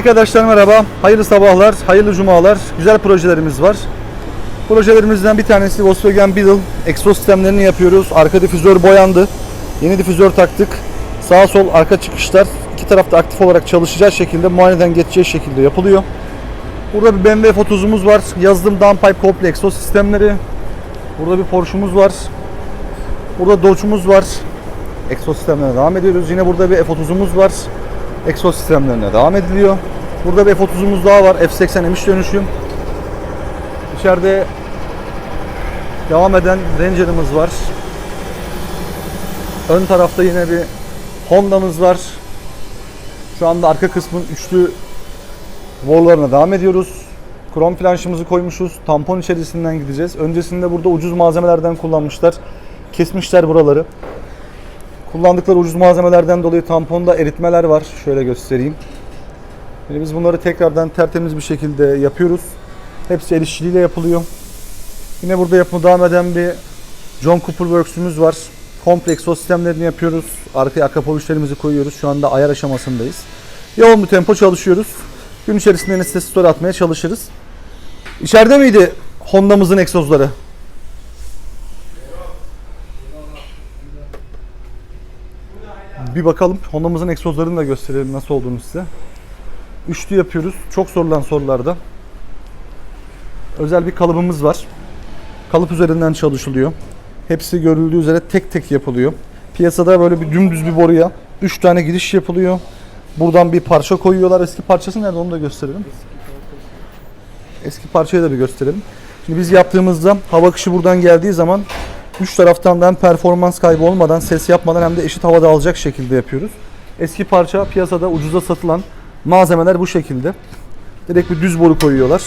Arkadaşlar merhaba. Hayırlı sabahlar, hayırlı cumalar. Güzel projelerimiz var. Projelerimizden bir tanesi Volkswagen Beetle. Egzoz sistemlerini yapıyoruz. Arka difüzör boyandı. Yeni difüzör taktık. Sağ sol arka çıkışlar iki tarafta aktif olarak çalışacağı şekilde muayeneden geçeceği şekilde yapılıyor. Burada bir BMW F30'umuz var. Yazılım downpipe komple egzoz sistemleri. Burada bir Porsche'umuz var. Burada Dodge'umuz var. Egzoz sistemlerine devam ediyoruz. Yine burada bir F30'umuz var. Egzoz sistemlerine devam ediliyor. Burada bir F30'umuz daha var. F80 emiş dönüşüm. İçeride devam eden Ranger'ımız var. Ön tarafta yine bir Honda'mız var. Şu anda arka kısmın üçlü Vollarına devam ediyoruz. Krom flanşımızı koymuşuz. Tampon içerisinden gideceğiz. Öncesinde burada ucuz malzemelerden kullanmışlar. Kesmişler buraları. Kullandıkları ucuz malzemelerden dolayı tamponda eritmeler var. Şöyle göstereyim. Şimdi biz bunları tekrardan tertemiz bir şekilde yapıyoruz. Hepsi el işçiliğiyle yapılıyor. Yine burada yapımı devam eden bir John Cooper Works'ümüz var. Kompleks o sistemlerini yapıyoruz. Arkaya arka polişlerimizi koyuyoruz. Şu anda ayar aşamasındayız. Yoğun bir tempo çalışıyoruz. Gün içerisinde yine size story atmaya çalışırız. İçeride miydi Honda'mızın egzozları? Bir bakalım. Honda'mızın egzozlarını da gösterelim nasıl olduğunu size. Üçlü yapıyoruz. Çok sorulan sorularda. Özel bir kalıbımız var. Kalıp üzerinden çalışılıyor. Hepsi görüldüğü üzere tek tek yapılıyor. Piyasada böyle bir dümdüz bir boruya 3 tane giriş yapılıyor. Buradan bir parça koyuyorlar. Eski parçası nerede onu da gösterelim. Eski parçayı da bir gösterelim. Şimdi biz yaptığımızda hava akışı buradan geldiği zaman üç taraftan da hem performans kaybı olmadan, ses yapmadan hem de eşit havada alacak şekilde yapıyoruz. Eski parça piyasada ucuza satılan malzemeler bu şekilde. Direkt bir düz boru koyuyorlar.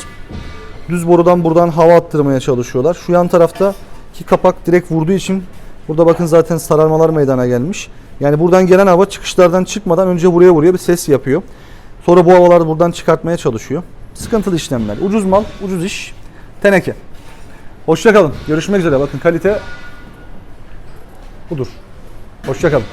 Düz borudan buradan hava attırmaya çalışıyorlar. Şu yan tarafta ki kapak direkt vurduğu için burada bakın zaten sararmalar meydana gelmiş. Yani buradan gelen hava çıkışlardan çıkmadan önce buraya vuruyor bir ses yapıyor. Sonra bu havalar buradan çıkartmaya çalışıyor. Sıkıntılı işlemler. Ucuz mal, ucuz iş. Teneke. Hoşçakalın. Görüşmek üzere. Bakın kalite budur. Hoşçakalın.